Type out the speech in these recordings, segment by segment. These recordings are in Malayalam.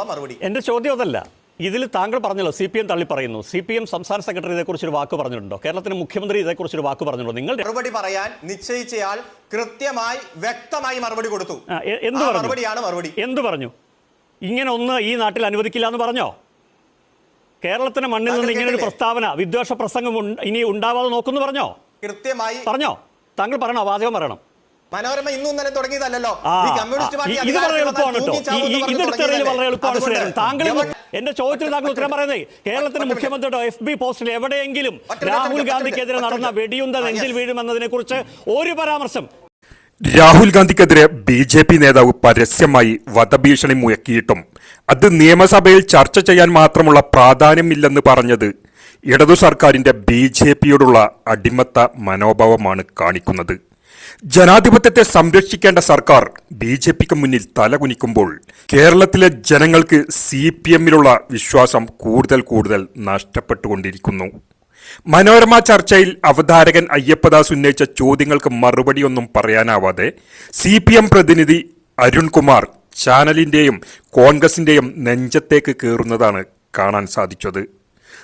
മറുപടി. എന്റെ ചോദ്യം അതല്ല. ഇതിൽ താങ്കൾ പറഞ്ഞല്ലോ സി പി എം തള്ളി പറയുന്നു. സി പി എം സംസ്ഥാന സെക്രട്ടറി ഇതേക്കുറിച്ചൊരു വാക്ക് പറഞ്ഞിട്ടുണ്ടോ? കേരളത്തിന് മുഖ്യമന്ത്രി ഇതേക്കുറിച്ചൊരു വാക്ക് പറഞ്ഞിട്ടുണ്ടോ? നിങ്ങൾ മറുപടി പറയാൻ നിശ്ചയിച്ചയാൾ കൃത്യമായി വ്യക്തമായി മറുപടി കൊടുത്തു. എന്ത് പറഞ്ഞു? മറുപടിയാണ് മറുപടി. എന്ത് പറഞ്ഞു? ഇങ്ങനെ ഒന്ന് ഈ നാട്ടിൽ അനുവദിക്കില്ല എന്ന് പറഞ്ഞോ? കേരളത്തിന്റെ മണ്ണിൽ നിന്ന് ഇങ്ങനെ ഒരു പ്രസ്താവന വിദ്വേഷ പ്രസംഗം ഇനി ഉണ്ടാവാതെ നോക്കുന്നു പറഞ്ഞോ? കൃത്യമായി പറഞ്ഞോ? താങ്കൾ പറയണോ? വാചകം പറയണം. മനോരമ ഇന്നും ഇന്നലെ തുടങ്ങിയതല്ലോ ഈ കമ്മ്യൂണിസ്റ്റ് പാർട്ടി ഇത് വളരെ എളുപ്പമാണ് ഇതെടുത്തറിയൽ വളരെ എളുപ്പമാണ് താങ്കൾ എന്റെ ചോദ്യത്തിന് താങ്കൾ ഉത്തരം പറയുന്നത് കേരളത്തിന്റെ. മുഖ്യമന്ത്രിയുടെ എഫ് ബി പോസ്റ്റിൽ എവിടെയെങ്കിലും രാഹുൽ ഗാന്ധിക്കെതിരെ നടന്ന വെടിയുന്ത വെടിയുണ്ട നെഞ്ചിൽ. വീഴുമെന്നതിനെ കുറിച്ച് ഒരു പരാമർശം. രാഹുൽ ഗാന്ധിക്കെതിരെ ബി ജെ പി നേതാവ് പരസ്യമായി വധഭീഷണി മുയക്കിയിട്ടും അത് നിയമസഭയിൽ ചർച്ച ചെയ്യാൻ മാത്രമുള്ള പ്രാധാന്യമില്ലെന്ന് പറഞ്ഞത് ഇടതു സർക്കാരിന്റെ ബി ജെ പിയോടുള്ള അടിമത്ത മനോഭാവമാണ് കാണിക്കുന്നത്. ജനാധിപത്യത്തെ സംരക്ഷിക്കേണ്ട സർക്കാർ ബി ജെ പിക്ക് മുന്നിൽ തലകുനിക്കുമ്പോൾ കേരളത്തിലെ ജനങ്ങൾക്ക് സി പി എമ്മിലുള്ള വിശ്വാസം കൂടുതൽ കൂടുതൽ നഷ്ടപ്പെട്ടുകൊണ്ടിരിക്കുന്നു. മനോരമ ചർച്ചയിൽ അവതാരകൻ അയ്യപ്പദാസ് ഉന്നയിച്ച ചോദ്യങ്ങൾക്ക് മറുപടിയൊന്നും പറയാനാവാതെ സി പി എം പ്രതിനിധി അരുൺകുമാർ ചാനലിന്റെയും കോൺഗ്രസിന്റെയും നെഞ്ചത്തേക്ക് കയറുന്നതാണ് കാണാൻ സാധിച്ചത്.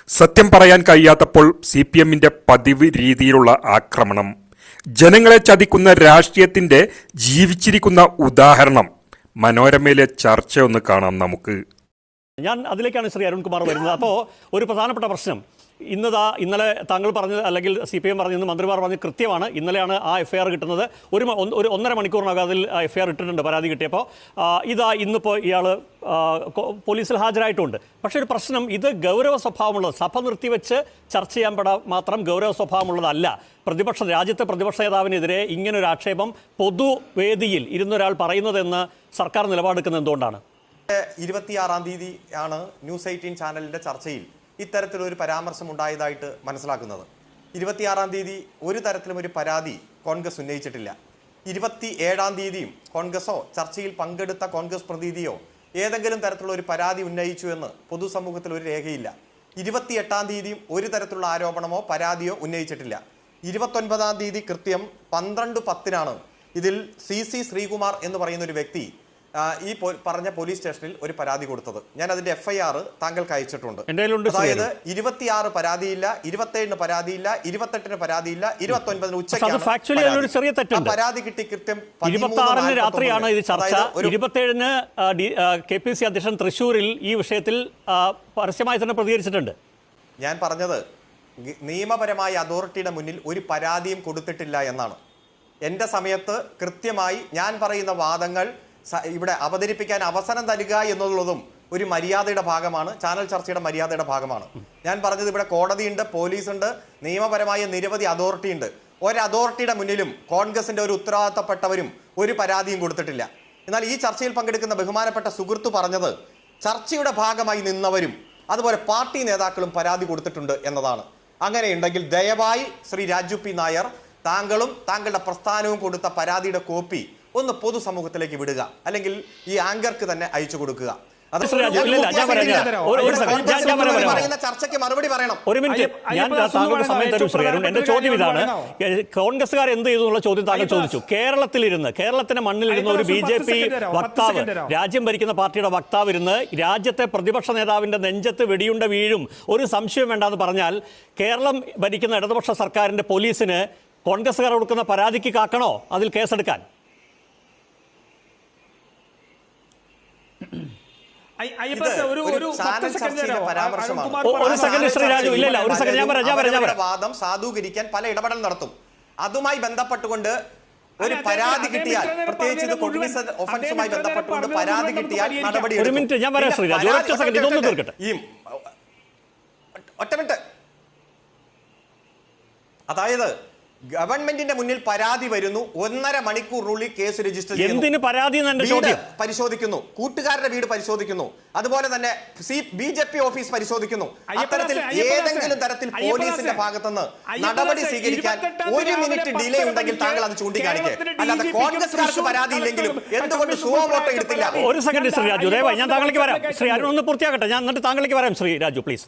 സത്യം പറയാൻ കഴിയാത്തപ്പോൾ സി പി എമ്മിന്റെ പതിവ് രീതിയിലുള്ള ആക്രമണം ജനങ്ങളെ ചതിക്കുന്ന രാഷ്ട്രീയത്തിന്റെ ജീവിച്ചിരിക്കുന്ന ഉദാഹരണം. മനോരമയിലെ ചർച്ച ഒന്ന് കാണാം നമുക്ക്. ഞാൻ അതിലേക്കാണ് ശ്രീ അരുൺകുമാർ വരുന്നത്. അപ്പോൾ ഒരു പ്രധാനപ്പെട്ട പ്രശ്നം. ഇന്നതാ ഇന്നലെ താങ്കൾ പറഞ്ഞത് അല്ലെങ്കിൽ സി പി എം പറഞ്ഞത് മന്ത്രിമാർ പറഞ്ഞത് കൃത്യമാണ്. ഇന്നലെയാണ് ആ എഫ്ഐആർ കിട്ടുന്നത്. ഒരു ഒരു ഒന്നര മണിക്കൂറിനകം അതിൽ എഫ്ഐആർ ഇട്ടിട്ടുണ്ട് പരാതി കിട്ടിയപ്പോൾ. ഇതാ ഇന്നിപ്പോൾ ഇയാൾ പോലീസിൽ ഹാജരായിട്ടുണ്ട്. പക്ഷേ ഒരു പ്രശ്നം ഇത് ഗൗരവ സ്വഭാവമുള്ളത്. സഭ നിർത്തിവെച്ച് ചർച്ച ചെയ്യാൻ പെടാ മാത്രം ഗൗരവ സ്വഭാവമുള്ളതല്ല. പ്രതിപക്ഷ രാജ്യത്തെ പ്രതിപക്ഷ നേതാവിനെതിരെ ഇങ്ങനൊരു ആക്ഷേപം പൊതുവേദിയിൽ ഇരുന്നൊരാൾ പറയുന്നതെന്ന് സർക്കാർ നിലപാടെടുക്കുന്നത് എന്തുകൊണ്ടാണ്? ഇരുപത്തിയാറാം തീയതി ആണ് ന്യൂസ് എയ്റ്റീൻ ചാനലിന്റെ ചർച്ചയിൽ ഇത്തരത്തിലൊരു പരാമർശം ഉണ്ടായതായിട്ട് മനസ്സിലാക്കുന്നത്. ഇരുപത്തിയാറാം തീയതി ഒരു തരത്തിലും ഒരു പരാതി കോൺഗ്രസ് ഉന്നയിച്ചിട്ടില്ല. ഇരുപത്തി ഏഴാം തീയതിയും കോൺഗ്രസോ ചർച്ചയിൽ പങ്കെടുത്ത കോൺഗ്രസ് പ്രതിനിധിയോ ഏതെങ്കിലും തരത്തിലുള്ള ഒരു പരാതി ഉന്നയിച്ചു എന്ന് പൊതുസമൂഹത്തിൽ ഒരു രേഖയില്ല. ഇരുപത്തിയെട്ടാം തീയതിയും ഒരു തരത്തിലുള്ള ആരോപണമോ പരാതിയോ ഉന്നയിച്ചിട്ടില്ല. ഇരുപത്തൊൻപതാം തീയതി കൃത്യം പന്ത്രണ്ട് പത്തിനാണ് ഇതിൽ സി സി ശ്രീകുമാർ എന്ന് പറയുന്ന ഒരു വ്യക്തി ഈ പറഞ്ഞ പോലീസ് സ്റ്റേഷനിൽ ഒരു പരാതി കൊടുത്തത്. ഞാൻ അതിന്റെ എഫ്ഐആർ താങ്കൾക്ക് അയച്ചിട്ടുണ്ട്. അതായത്. ഇരുപത്തിയാറ് പരാതിയില്ല ഇരുപത്തേഴിന് പരാതിയില്ല ഇരുപത്തെട്ടിന് പരാതിയില്ല ഇരുപത്തി ഒൻപതിന് പരാതി. കിട്ടി കൃത്യം ഇരുപത്തി രാത്രിയാണ് ഇത് ചർച്ച. ഇരുപത്തേഴിന് കെ പി സി അധ്യക്ഷൻ തൃശൂരിൽ ഈ വിഷയത്തിൽ പരസ്യമായി തന്നെ പ്രതികരിച്ചിട്ടുണ്ട്. ഞാൻ പറഞ്ഞത് നിയമപരമായ അതോറിറ്റിയുടെ മുന്നിൽ ഒരു പരാതിയും കൊടുത്തിട്ടില്ല എന്നാണ്. എന്റെ സമയത്ത് കൃത്യമായി ഞാൻ പറയുന്ന വാദങ്ങൾ ഇവിടെ അവതരിപ്പിക്കാൻ അവസരം നൽകുക എന്നുള്ളതും ഒരു മര്യാദയുടെ ഭാഗമാണ്. ചാനൽ ചർച്ചയുടെ മര്യാദയുടെ ഭാഗമാണ്. ഞാൻ പറഞ്ഞത് ഇവിടെ കോടതിയുണ്ട് പോലീസുണ്ട് നിയമപരമായ നിരവധി അതോറിറ്റി ഉണ്ട് ഒരു അതോറിറ്റിയുടെ മുന്നിലും കോൺഗ്രസിന്റെ ഒരു ഉത്തരവാദിത്തപ്പെട്ടവരും ഒരു പരാതിയും കൊടുത്തിട്ടില്ല. എന്നാൽ ഈ ചർച്ചയിൽ പങ്കെടുക്കുന്ന ബഹുമാനപ്പെട്ട സുഹൃത്ത് പറഞ്ഞത് ചർച്ചയുടെ ഭാഗമായി നിന്നവരും അതുപോലെ പാർട്ടി നേതാക്കളും പരാതി കൊടുത്തിട്ടുണ്ട് എന്നതാണ്. അങ്ങനെയുണ്ടെങ്കിൽ ദയവായി ശ്രീ രാജു പി നായർ താങ്കളും താങ്കളുടെ പ്രസ്ഥാനവും കൊടുത്ത പരാതിയുടെ കോപ്പി ഒന്ന് പൊതുസമൂഹത്തിലേക്ക് വിടുക. അല്ലെങ്കിൽ ഈ ആങ്കർക്ക് തന്നെ അയച്ചു കൊടുക്കുക. ചർച്ചയ്ക്ക് മറുപടി പറയണം. ഒരു മിനിറ്റ് ഞാൻ അയ്യപ്പ ദാസ് താങ്കൾക്ക് ഒന്ന് സമയം തരും ശ്രീ അരുൺ. എന്റെ ചോദ്യം ഇതാണ്. കോൺഗ്രസ്സുകാർ എന്ത് ചെയ്തു എന്നുള്ള ചോദ്യം താങ്കൾ ചോദിച്ചു. കേരളത്തിലിരുന്ന് കേരളത്തിന്റെ മണ്ണിലിരുന്ന് ഒരു ബി ജെ പി വക്താവ് രാജ്യം ഭരിക്കുന്ന പാർട്ടിയുടെ വക്താവ് ഇരുന്ന് രാജ്യത്തെ പ്രതിപക്ഷ നേതാവിന്റെ നെഞ്ചത്ത് വെടിയുണ്ട വീഴും. ഒരു സംശയം വേണ്ടെന്ന് പറഞ്ഞാൽ കേരളം ഭരിക്കുന്ന ഇടതുപക്ഷ സർക്കാരിന്റെ പോലീസിന് കോൺഗ്രസ്സുകാർ കൊടുക്കുന്ന പരാതിക്ക് കാക്കണോ? അതിൽ കേസെടുക്കാൻ അയ്യ- അയ്യപ്പ ഇത് ദാസ് ഒരു സെക്കൻഡ് ശ്രീ രാജു, ഇല്ല, ഒരു സെക്കൻഡ്, ഞാൻ ഞാൻ. വാദം സാധൂകരിക്കാൻ പല ഇടപെടൽ നടത്തും അതുമായി ബന്ധപ്പെട്ടുകൊണ്ട് ഒരു പരാതി കിട്ടിയാൽ പ്രത്യേകിച്ച് ഇത് മുഴുവൻ- ഒഫൻസുമായി ബന്ധപ്പെട്ടുകൊണ്ട് പരാതി കിട്ടിയാൽ നടപടി ഒരു മിനിറ്റ്, ഞാൻ വരാം, ശ്രീ രാജു. സെക്കൻഡ്, ഇതൊന്ന് തീർക്കട്ടെ. ഈ ഒറ്റ മിനിറ്റ് അതായത് ഗവൺമെന്റിന്റെ മുന്നിൽ പരാതി വരുന്നു. ഒന്നര മണിക്കൂറിനുള്ളിൽ കേസ് രജിസ്റ്റർ ചെയ്യുന്നു. എന്തിന് പരാതി പരിശോധിക്കുന്നു. കൂട്ടുകാരുടെ വീട് പരിശോധിക്കുന്നു. അതുപോലെ തന്നെ C B J P office പരിശോധിക്കുന്നു. അത്തരത്തിൽ ഏതെങ്കിലും തരത്തിൽ പോലീസിന്റെ ഭാഗത്തുനിന്ന് നടപടി സ്വീകരിക്കാൻ ഒരു മിനിറ്റ് ഡിലേ ഉണ്ടെങ്കിൽ താങ്കൾ അത് ചൂണ്ടിക്കാണിക്കുക അല്ലാതെ കോൺഗ്രസ് ക്കും കോൺഗ്രസ്സുകാർക്ക് പരാതി ഇല്ലെങ്കിലും എന്തുകൊണ്ട് കമ്മീഷൻ വോട്ട് എടുത്തില്ല? ഒരു സെക്കൻഡ് ശ്രീ രാജു. ഞാൻ താങ്കളിലേക്ക് വരാം. ശ്രീ അരുൺ ഒന്ന് പൂർത്തിയാക്കട്ടെ. ഞാൻ എന്നിട്ട് താങ്കളിലേക്ക് വരാം ശ്രീ രാജു പ്ലീസ്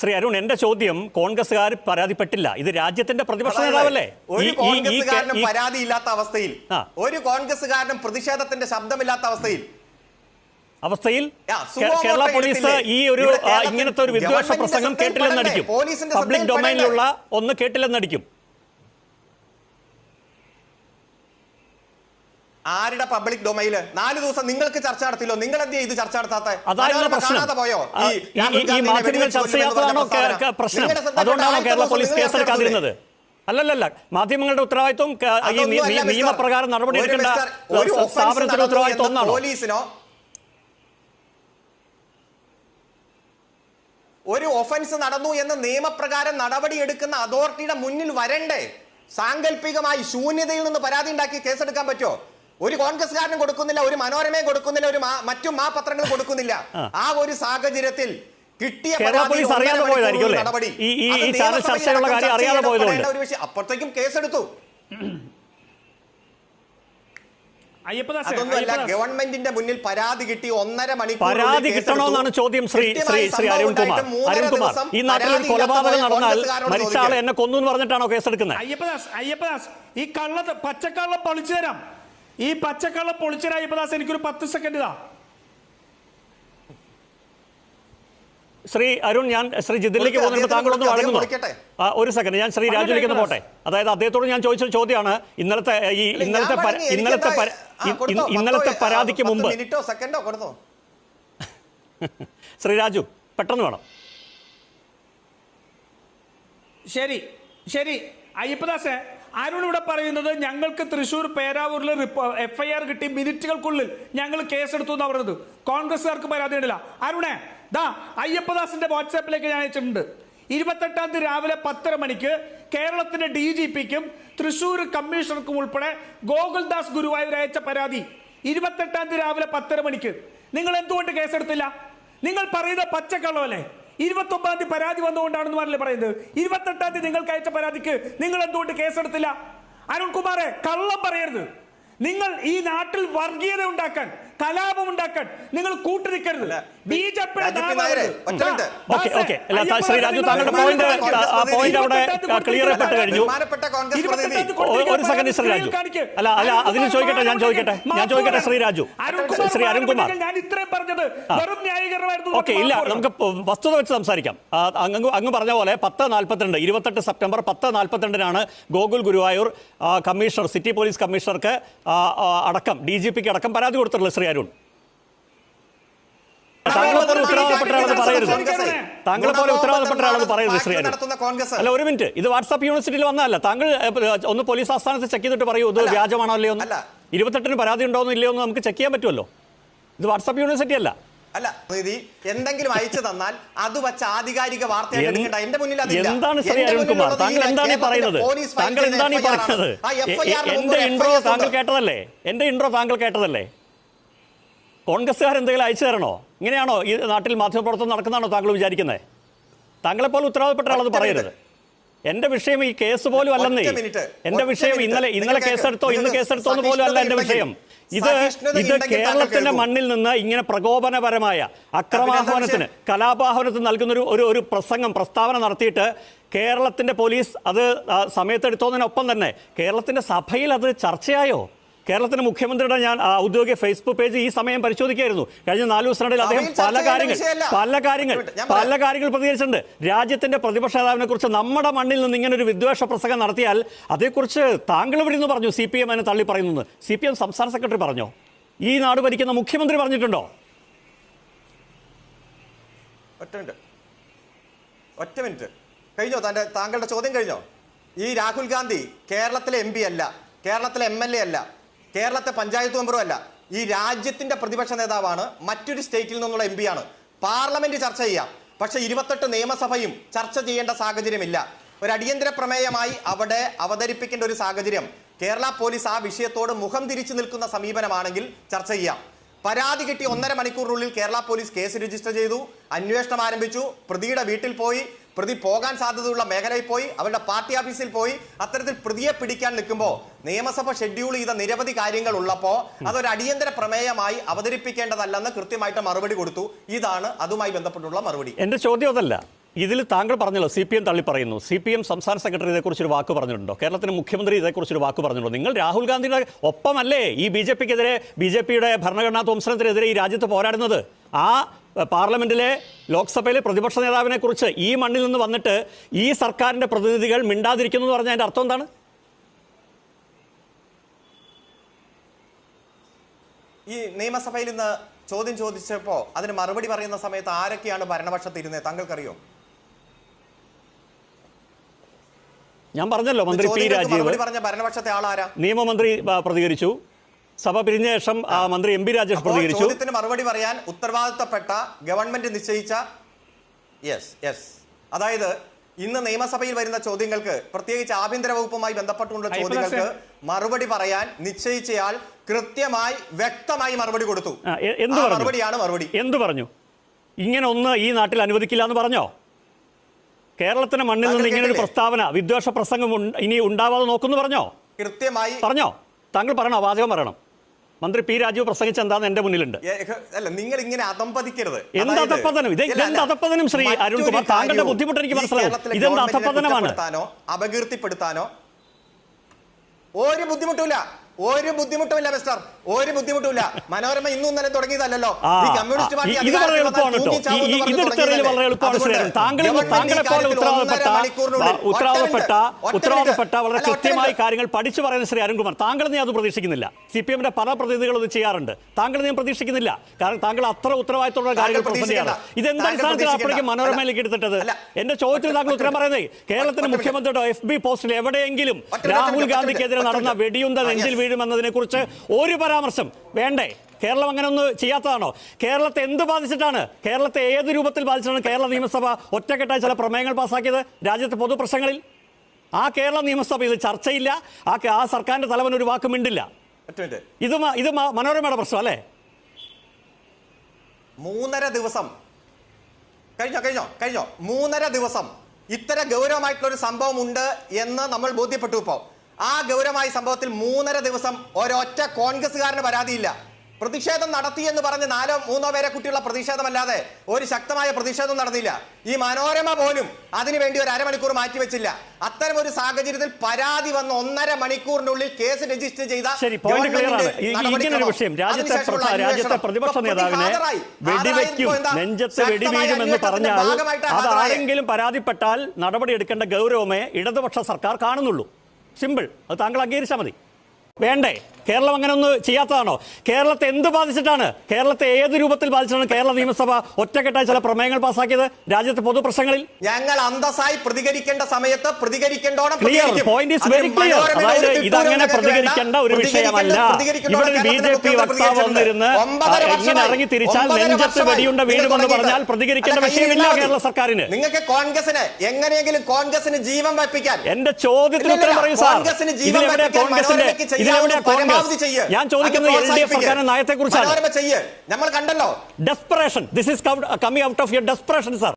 ശ്രീ അരുൺ എന്റെ ചോദ്യം കോൺഗ്രസ്സുകാർ പരാതിപ്പെട്ടില്ല. ഇത് രാജ്യത്തിന്റെ പ്രതിപക്ഷ നേതാവല്ലേ? ഒരു കോൺഗ്രസ്സുകാരനും പരാതിയില്ലാത്ത അവസ്ഥയിൽ ഒരു കോൺഗ്രസ്സുകാരനും പ്രതിഷേധത്തിന്റെ ശബ്ദമില്ലാത്ത അവസ്ഥയിൽ. അവസ്ഥയിൽ കേരള പോലീസ് ഈ ഒരു ഇങ്ങനത്തെ ഒരു വിദ്വേഷ പ്രസംഗം കേട്ടില്ലെന്നടിക്കും. പബ്ലിക് ഡൊമൈനിലുള്ള ഒന്ന് കേട്ടില്ലെന്നടിക്കും. ആരുടെ പബ്ലിക് ഡൊമൈൽ നാല് ദിവസം നിങ്ങൾക്ക് ചർച്ച നടത്തില്ലോ നിങ്ങൾ എന്ത് ഇത് ചർച്ച നടത്താത്ത? മനോരമ പ്രശ്നം. പോയോ? അല്ലല്ലല്ല. മാധ്യമങ്ങളുടെ ഉത്തരവാദിത്വം. നിയമപ്രകാരം നടപടി എടുക്കേണ്ട സ്ഥാപനത്തിന്റെ ഉത്തരവാദിത്വം ഒന്നാണോ? പോലീസിനോ? ഒരു ഒഫൻസ് നടന്നു എന്ന് നിയമപ്രകാരം നടപടി എടുക്കുന്ന അതോറിറ്റിയുടെ മുന്നിൽ വരണ്ടേ? സാങ്കല്പികമായി ശൂന്യതയിൽ നിന്ന് പരാതി ഉണ്ടാക്കി കേസെടുക്കാൻ പറ്റുമോ? ഒരു കോൺഗ്രസ്കാരനും കൊടുക്കുന്നില്ല ഒരു മനോരമയും കൊടുക്കുന്നില്ല ഒരു മറ്റും മറ്റു മാ പത്രങ്ങളും കൊടുക്കുന്നില്ല. ആ. ഒരു സാഹചര്യത്തിൽ കിട്ടിയ? നടപടി. അപ്പോഴത്തേക്കും കേസെടുത്തു. അയ്യപ്പദാസേ, അതൊന്നുമല്ല ഗവൺമെന്റിന്റെ മുന്നിൽ പരാതി കിട്ടി ഒന്നര മണിക്കൂർ പരാതി കിട്ടണമെന്നാണ് ചോദ്യം ശ്രീ ശ്രീ ശ്രീ അരുൺകുമാർ അരുൺകുമാർ ഈ നാട്ടിൽ ഒരു കൊലപാതകം നടന്നാൽ മരിച്ച ആളെ എന്നെ കൊന്നു എന്ന് പറഞ്ഞിട്ടാണോ കേസെടുക്കുന്നത്? അയ്യപ്പദാസ് അയ്യപ്പദാസ് ഈ കള്ള പച്ചക്കള്ള പൊളിച്ചു തരാം. ഈ പച്ചക്കള്ള പൊളിച്ചരായി അയ്യപ്പദാസ് എനിക്കൊരു പത്ത് സെക്കൻഡ് ഇതാ. ശ്രീ അരുൺ ഞാൻ ശ്രീ ജിതിലേക്ക് കൊടുക്ക്, പോകുന്നതിന് താങ്കൾ ഒന്ന് വഴങ്ങുന്നു. ഒരു സെക്കൻഡ് ഞാൻ ശ്രീ രാജുലേക്ക് ഒന്ന് പോട്ടെ. അതായത് അദ്ദേഹത്തോട് ഞാൻ ചോദിച്ച ചോദ്യമാണ്. ഇന്നലത്തെ ഈ ഇന്നലത്തെ ഇന്നലത്തെ ഇന്നലത്തെ പരാതിക്ക് മുമ്പ്. മിനിറ്റോ സെക്കൻഡോ കൊടുത്തോ. ശ്രീ രാജു പെട്ടെന്ന് വേണം. ശരി ശരി. അയ്യപ്പദാസെ അരുൺ ഇവിടെ പറയുന്നത് ഞങ്ങൾക്ക് തൃശ്ശൂർ പേരാവൂരിൽ എഫ് ഐ ആർ കിട്ടി മിനിറ്റുകൾക്കുള്ളിൽ ഞങ്ങൾ കേസെടുത്തു എന്നാ പറഞ്ഞത്. കോൺഗ്രസ്സുകാർക്ക് പരാതി ഉണ്ടല്ല. അരുണേ ദാ അയ്യപ്പദാസിന്റെ വാട്സാപ്പിലേക്ക് ഞാൻ അയച്ചിട്ടുണ്ട്. ഇരുപത്തെട്ടാം തീയതി രാവിലെ പത്തര മണിക്ക് കേരളത്തിന്റെ ഡി ജി പിക്കും തൃശ്ശൂർ കമ്മീഷണർക്കും ഉൾപ്പെടെ ഗോകുൽദാസ് ഗുരുവായൂർ അയച്ച പരാതി. ഇരുപത്തെട്ടാം തീയതി രാവിലെ പത്തര മണിക്ക്. നിങ്ങൾ എന്തുകൊണ്ട് കേസെടുത്തില്ല? നിങ്ങൾ പറയുന്ന പച്ചക്കള്ളമല്ലേ? ഇരുപത്തി ഒമ്പതാം തീയതി പരാതി വന്നുകൊണ്ടാണെന്ന് പറഞ്ഞല്ലേ പറയുന്നത്? ഇരുപത്തെട്ടാം തീയതി നിങ്ങൾക്ക് അയച്ച പരാതിക്ക് നിങ്ങൾ എന്തുകൊണ്ട് കേസെടുത്തില്ല അരുൺകുമാറെ കള്ളം പറയരുത്. നിങ്ങൾ ഈ നാട്ടിൽ വർഗീയത ഉണ്ടാക്കാൻ കലാപം ഉണ്ടാക്കാൻ നിങ്ങൾ കൂട്ടുനിൽക്കരുത് ബി ജെ ശ്രീ രാജു താങ്കളുടെ പോയിന്റ് ആ പോയിന്റ് അവിടെ ക്ലിയർ ചെയ്യപ്പെട്ട് കഴിഞ്ഞു. ഒരു സെക്കൻഡ് ശ്രീ രാജു. അല്ല അല്ല അതിന് ചോദിക്കട്ടെ ഞാൻ ചോദിക്കട്ടെ. ഞാൻ ചോദിക്കട്ടെ ശ്രീ രാജു. ശ്രീ അരുൺകുമാർ. ഓക്കെ ഇല്ല നമുക്ക് വസ്തുത വെച്ച് സംസാരിക്കാം. അങ്ങ് അങ്ങ് പറഞ്ഞ പോലെ പത്ത് നാൽപ്പത്തിരണ്ട് ഇരുപത്തെട്ട് സെപ്റ്റംബർ പത്ത് നാൽപ്പത്തിരണ്ടിനാണ് Gokul Guruvayur commissioner city police കമ്മീഷണർക്ക് അടക്കം ഡി ജി പിക്ക് അടക്കം പരാതി കൊടുത്തിട്ടുള്ളത് ശ്രീ അരുൺ. താങ്കളെ പോലെ ഉത്തരവാദപ്പെട്ട ആളെന്ന് പറയരുത്. താങ്കളെ പോലെ ഉത്തരവാദപ്പെട്ട ആളെന്ന് പറയരുത് ശ്രീ അല്ല ഒരു മിനിറ്റ്. ഇത് വാട്സാപ്പ് യൂണിവേഴ്സിറ്റിയിൽ വന്നതല്ല. താങ്കൾ ഒന്ന് പോലീസ് ആസ്ഥാനത്ത് ചെക്ക് ചെയ്തിട്ട് പറയൂ ഇത് വ്യാജമാണോ അല്ലയോ. ഇരുപത്തെട്ടിന് പരാതി ഉണ്ടോ എന്ന് ഇല്ലയോ എന്ന് നമുക്ക് ചെക്ക് ചെയ്യാൻ പറ്റുമല്ലോ. ഇത് വാട്സാപ്പ് യൂണിവേഴ്സിറ്റി അല്ല. അല്ല എന്തെങ്കിലും അയച്ചു തന്നാൽ അത് വച്ച ആധികാരിക വാർത്തയായിട്ട് എടുക്കണ്ട. എന്റെ മുന്നിൽ എന്താണ് അരുൺകുമാർ? താങ്കൾ എന്താണ് പറയുന്നത്? താങ്കൾ എന്താണ് ഈ പറയുന്നത്? എന്റെ ഇൻട്രോ താങ്കൾ കേട്ടതല്ലേ? എന്റെ ഇൻട്രോ താങ്കൾ കേട്ടതല്ലേ? കോൺഗ്രസ്സുകാർ എന്തെങ്കിലും അയച്ചു തരണോ? ഇങ്ങനെയാണോ ഈ നാട്ടിൽ മാധ്യമപ്രവർത്തനം നടക്കുന്നതാണോ താങ്കൾ വിചാരിക്കുന്നത് താങ്കളെപ്പോലെ ഉത്തരവാദപ്പെട്ട ആളത് പറയരുത്. എന്റെ വിഷയം ഈ കേസ് പോലും അല്ലെന്നേ. എന്റെ വിഷയം ഇന്നലെ ഇന്നലെ കേസെടുത്തോ ഇന്ന് കേസെടുത്തോ എന്ന് പോലും അല്ല എന്റെ വിഷയം. ഇത് ഇത് കേരളത്തിന്റെ മണ്ണിൽ നിന്ന് ഇങ്ങനെ പ്രകോപനപരമായ അക്രമാഹ്വാനത്തിന് കലാപാഹ്വാനത്തിന് നൽകുന്ന ഒരു ഒരു പ്രസംഗം പ്രസ്താവന നടത്തിയിട്ട് കേരളത്തിന്റെ പോലീസ് അത് സമയത്തെടുത്തോന്നതിനൊപ്പം തന്നെ കേരളത്തിന്റെ സഭയിൽ അത് ചർച്ചയായോ? കേരളത്തിന്റെ മുഖ്യമന്ത്രിയുടെ ഞാൻ ഔദ്യോഗിക ഫേസ്ബുക്ക് പേജ് ഈ സമയം പരിശോധിക്കായിരുന്നു കഴിഞ്ഞ നാല് ദിവസത്തിനിടയിൽ അദ്ദേഹം പല കാര്യങ്ങൾ പല കാര്യങ്ങൾ പല കാര്യങ്ങൾ പ്രതികരിച്ചിട്ടുണ്ട്. രാജ്യത്തിന്റെ പ്രതിപക്ഷ നേതാവിനെ കുറിച്ച് നമ്മുടെ മണ്ണിൽ നിന്ന് ഇങ്ങനെ ഒരു വിദ്വേഷ പ്രസംഗം നടത്തിയാൽ അതേക്കുറിച്ച് താങ്കൾ ഇവിടെ നിന്ന് പറഞ്ഞു സി പി എം അതിനെ തള്ളി പറയുന്നത്. സി പി എം സംസ്ഥാന സെക്രട്ടറി പറഞ്ഞോ? ഈ നാട് ഭരിക്കുന്ന മുഖ്യമന്ത്രി പറഞ്ഞിട്ടുണ്ടോ? ഒറ്റ മിനിറ്റ്. ഒറ്റ മിനിറ്റ്. കഴിഞ്ഞോ? തന്റെ താങ്കളുടെ ചോദ്യം കഴിഞ്ഞോ? ഈ രാഹുൽ ഗാന്ധി കേരളത്തിലെ എം പി അല്ല കേരളത്തിലെ എം എൽ എ അല്ല കേരളത്തെ പഞ്ചായത്ത് മെമ്പറും അല്ല ഈ രാജ്യത്തിന്റെ പ്രതിപക്ഷ നേതാവാണ് മറ്റൊരു സ്റ്റേറ്റിൽ നിന്നുള്ള എം ആണ്. പാർലമെന്റ് ചർച്ച ചെയ്യാം. പക്ഷെ ഇരുപത്തെട്ട് നിയമസഭയും ചർച്ച ചെയ്യേണ്ട സാഹചര്യമില്ല. ഒരു അടിയന്തര പ്രമേയമായി അവിടെ അവതരിപ്പിക്കേണ്ട ഒരു സാഹചര്യം. കേരള പോലീസ് ആ വിഷയത്തോട് മുഖം തിരിച്ചു നിൽക്കുന്ന സമീപനമാണെങ്കിൽ ചർച്ച ചെയ്യാം. പരാതി കിട്ടി ഒന്നര മണിക്കൂറിനുള്ളിൽ കേരള പോലീസ് കേസ് രജിസ്റ്റർ ചെയ്തു അന്വേഷണം ആരംഭിച്ചു പ്രതിയുടെ വീട്ടിൽ പോയി പ്രതി പോകാൻ സാധ്യതയുള്ള മേഖലയിൽ പോയി അവരുടെ പാർട്ടി ഓഫീസിൽ പോയി അത്തരത്തിൽ പ്രതിയെ പിടിക്കാൻ നിൽക്കുമ്പോൾ നിയമസഭ ഷെഡ്യൂൾ ചെയ്ത നിരവധി കാര്യങ്ങൾ ഉള്ളപ്പോൾ അതൊരു അടിയന്തര പ്രമേയമായി അവതരിപ്പിക്കേണ്ടതല്ലെന്ന് കൃത്യമായിട്ട് മറുപടി കൊടുത്തു. ഇതാണ് അതുമായി ബന്ധപ്പെട്ടുള്ള മറുപടി. എന്റെ ചോദ്യം അതല്ല. ഇതിൽ താങ്കൾ പറഞ്ഞല്ലോ സി പി എം തള്ളി പറയുന്നു. സി പി എം സംസ്ഥാന സെക്രട്ടറി ഇതേക്കുറിച്ചൊരു വാക്ക് പറഞ്ഞിട്ടുണ്ടോ? കേരളത്തിന് മുഖ്യമന്ത്രി ഇതേക്കുറിച്ചൊരു വാക്ക് പറഞ്ഞിട്ടുണ്ടോ? നിങ്ങൾ രാഹുൽ ഗാന്ധിയുടെ ഒപ്പമല്ലേ ഈ ബി ജെ പിക്കെതിരെ ബി ജെ പിയുടെ ഭരണഘടനാ ധ്വംസനത്തിനെതിരെ ഈ രാജ്യത്ത് പോരാടുന്നത്? ആ പാർലമെന്റിലെ ലോക്സഭയിലെ പ്രതിപക്ഷ നേതാവിനെ കുറിച്ച് ഈ മണ്ണിൽ നിന്ന് വന്നിട്ട് ഈ സർക്കാരിന്റെ പ്രതിനിധികൾ മിണ്ടാതിരിക്കുന്നു എന്ന് പറഞ്ഞാൽ അതിന്റെ അർത്ഥം എന്താണ്? ഈ നിയമസഭയിൽ നിന്ന് ചോദ്യം ചോദിച്ചപ്പോൾ അതിന് മറുപടി പറയുന്ന സമയത്ത് ആരൊക്കെയാണ് ഭരണപക്ഷത്ത് ഇരുന്നത് താങ്കൾക്കറിയോ? ഞാൻ പറഞ്ഞല്ലോ മന്ത്രി പി രാജീവ്. പറഞ്ഞ ഭരണപക്ഷത്തെ ആളാരാ? നിയമമന്ത്രി പ്രതികരിച്ചു. സഭ പിരിഞ്ഞ ശേഷം ആ, മന്ത്രി എം പി രാജേഷ് പ്രതികരിച്ചു. ചോദ്യത്തിന് മറുപടി പറയാൻ ഉത്തരവാദിത്തപ്പെട്ട ഗവൺമെന്റ് നിശ്ചയിച്ച യെസ് യെസ്. അതായത് ഇന്ന് നിയമസഭയിൽ വരുന്ന ചോദ്യങ്ങൾക്ക് പ്രത്യേകിച്ച് ആഭ്യന്തര വകുപ്പുമായി ബന്ധപ്പെട്ടുള്ള ചോദ്യങ്ങൾക്ക് മറുപടി പറയാൻ നിശ്ചയിച്ചയാൾ കൃത്യമായി വ്യക്തമായി മറുപടി കൊടുത്തു. ആ, എന്ത് പറഞ്ഞു? മറുപടിയാണ് മറുപടി. എന്ത് പറഞ്ഞു? ഇങ്ങനെ ഒന്ന് ഈ നാട്ടിൽ അനുവദിക്കില്ല എന്ന് പറഞ്ഞോ? കേരളത്തിന്റെ മണ്ണിൽ നിന്ന് ഇങ്ങനെ ഒരു പ്രസ്താവന വിദ്വേഷ പ്രസംഗം ഇനി ഉണ്ടാവാതെ നോക്കുന്നു പറഞ്ഞോ? കൃത്യമായി പറഞ്ഞോ? താങ്കൾ പറയണം വാചകം പറയണം. മന്ത്രി പി രാജീവ് പ്രസംഗിച്ച എന്താന്ന് എന്റെ മുന്നിലുണ്ട്. അല്ല നിങ്ങൾ ഇങ്ങനെ അതമ്പതിക്കരുത് എന്ത് അധപ്പതനം? ഇത് ഇല്ല, അധപ്പതനം, ശ്രീ അരുൺ കുമാർ? താങ്കളുടെ ബുദ്ധിമുട്ട് എനിക്ക് മനസ്സിലായി. ഇതെന്ത് അധപ്പതനമാണ്? അപകീർത്തിപ്പെടുത്താനോ ഒരു ബുദ്ധിമുട്ടില്ല ഒരു ബുദ്ധിമുട്ടുമില്ല മിസ്റ്റർ. ഒരു ബുദ്ധിമുട്ടില്ല മനോരമ ഇന്നും ഇന്നലെ തുടങ്ങിയതല്ലോ ഈ കമ്മ്യൂണിസ്റ്റ് പാർട്ടി ഇത് വളരെ എളുപ്പമാണ് കേട്ടോ. വളരെ എളുപ്പമാണ്. താങ്കൾ താങ്കളെ പോലെ ഉത്തരവാദപ്പെട്ട ഉത്തരവാദപ്പെട്ട ഉത്തരവാദപ്പെട്ട വളരെ കൃത്യമായ കാര്യങ്ങൾ പഠിച്ചു പറയുന്ന ശ്രീ അരുൺകുമാർ. താങ്കൾ നീ അത് പ്രതീക്ഷിക്കുന്നില്ല. സി പി എമ്മിന്റെ പല പ്രതിനിധികളും ഇത് ചെയ്യാറുണ്ട്. താങ്കൾ ഞാൻ പ്രതീക്ഷിക്കുന്നില്ല. കാരണം താങ്കൾ അത്ര ഉത്തരവാദിത്തമുള്ള കാര്യങ്ങൾ പ്രസന്റ് ഇതെന്താണ് പ്രതീക്ഷിക്കണ്ട. അപ്പോഴേക്കും മനോരമയിലേക്ക് എടുത്തിട്ടത്. എന്റെ ചോദ്യത്തിന് താങ്കൾ ഉത്തരം പറയുന്നത് കേരളത്തിന്റെ. മുഖ്യമന്ത്രിയുടെ എഫ് ബി പോസ്റ്റിൽ എവിടെയെങ്കിലും രാഹുൽ ഗാന്ധിക്കെതിരെ നടന്ന വെടിയുന്ത നെഞ്ചിൽ വീഴുമെന്നതിനെ കുറിച്ച് ഒരു പരാമർശം. വേണ്ടേ? കേരളം അങ്ങനെ ഒന്ന് ചെയ്യാത്തതാണോ? കേരളത്തെ എന്ത് ബാധിച്ചിട്ടാണ്? കേരളത്തെ ഏത് രൂപത്തിൽ ബാധിച്ചിട്ടാണ് കേരള നിയമസഭ ഒറ്റക്കെട്ടായി ചില പ്രമേയങ്ങൾ പാസ്സാക്കിയത് രാജ്യത്തെ പൊതുപ്രശ്നങ്ങളിൽ ആ കേരള നിയമസഭ ഇത് ചർച്ചയില്ല. ആ ആ സർക്കാരിന്റെ തലവൻ ഒരു വാക്ക് മിണ്ടില്ല. ഇത് ഇത് മനോരമയുടെ പ്രശ്നം അല്ലേ? മൂന്നര ദിവസം. കഴിഞ്ഞോ കഴിഞ്ഞോ കഴിഞ്ഞോ? മൂന്നര ദിവസം. ഇത്തരം ഗൗരവമായിട്ടുള്ള ഒരു സംഭവം ഉണ്ട് എന്ന് നമ്മൾ ബോധ്യപ്പെട്ടു ഇപ്പോൾ. ആ ഗൗരവമായ സംഭവത്തിൽ മൂന്നര ദിവസം ഒരൊറ്റ കോൺഗ്രസ്സുകാരന് പരാതിയില്ല. പ്രതിഷേധം നടത്തി എന്ന് പറഞ്ഞ് നാലോ മൂന്നോ പേരെ കുട്ടിയുള്ള പ്രതിഷേധമല്ലാതെ ഒരു ശക്തമായ പ്രതിഷേധം നടന്നില്ല. ഈ മനോരമ പോലും അതിനുവേണ്ടി ഒരു അരമണിക്കൂർ മാറ്റിവെച്ചില്ല. അത്തരം ഒരു സാഹചര്യത്തിൽ പരാതി വന്ന ഒന്നര മണിക്കൂറിനുള്ളിൽ കേസ് രജിസ്റ്റർ ചെയ്ത രാജ്യത്തെ പ്രതിപക്ഷ നേതാവിനെ. വെടിവെക്കും? നെഞ്ചത്ത് വെടിവീഴുമെന്ന് പറഞ്ഞാൽ പരാതിപ്പെട്ടാൽ നടപടിയെടുക്കേണ്ട ഗൗരവമേ ഇടതുപക്ഷ സർക്കാർ കാണുന്നുള്ളൂ. സിമ്പിൾ. അത് താങ്കൾ അംഗീകരിച്ചാൽ മതി. വേണ്ടേ? കേരളം അങ്ങനെ ഒന്ന് ചെയ്യാത്തതാണോ? കേരളത്തെ എന്ത് ബാധിച്ചിട്ടാണ്? കേരളത്തെ ഏത് രൂപത്തിൽ ബാധിച്ചിട്ടാണ് കേരള നിയമസഭ ഒറ്റക്കെട്ടായി ചില പ്രമേയങ്ങൾ പാസാക്കിയത് രാജ്യത്തെ പൊതുപ്രശ്നങ്ങളിൽ ഞങ്ങൾ അന്തസ്സായി പ്രതികരിക്കേണ്ട സമയത്ത് പ്രതികരിക്കേണ്ടോണം. പോയിന്റ് ഇസ് വെരി ക്ലിയർ അതായത് ഒരു ഇതങ്ങനെ പ്രതികരിക്കേണ്ട. ഒരു വിഷയമല്ല. ഇവിടെ ബി ജെ പി വക്താവ് വന്നിരുന്ന് ഇങ്ങനെ ഇറങ്ങി തിരിച്ചാൽ നെഞ്ചത്ത് വെടിയുണ്ട് വീഴുമെന്ന് പറഞ്ഞാൽ പ്രതികരിക്കേണ്ട വിഷയമില്ല കേരള സർക്കാരിന്. നിങ്ങൾക്ക് കോൺഗ്രസിന് എങ്ങനെയെങ്കിലും കോൺഗ്രസിന് ജീവൻ വെപ്പിക്കാൻ എന്റെ ചോദ്യത്തിന് ഉത്തരം പറയൂ സാർ. കോൺഗ്രസിന് ജീവൻ ഇതിലെവിടെ കോൺഗ്രസിന്റെ ഇതിലെവിടെ കോൺഗ്രസ്. ഞാൻ ചോദിക്കുന്നത് എൽ ഡി എഫ്. സർക്കാരിന്റെ നമ്മൾ കണ്ടല്ലോ. Desperation this is coming out of your desperation sir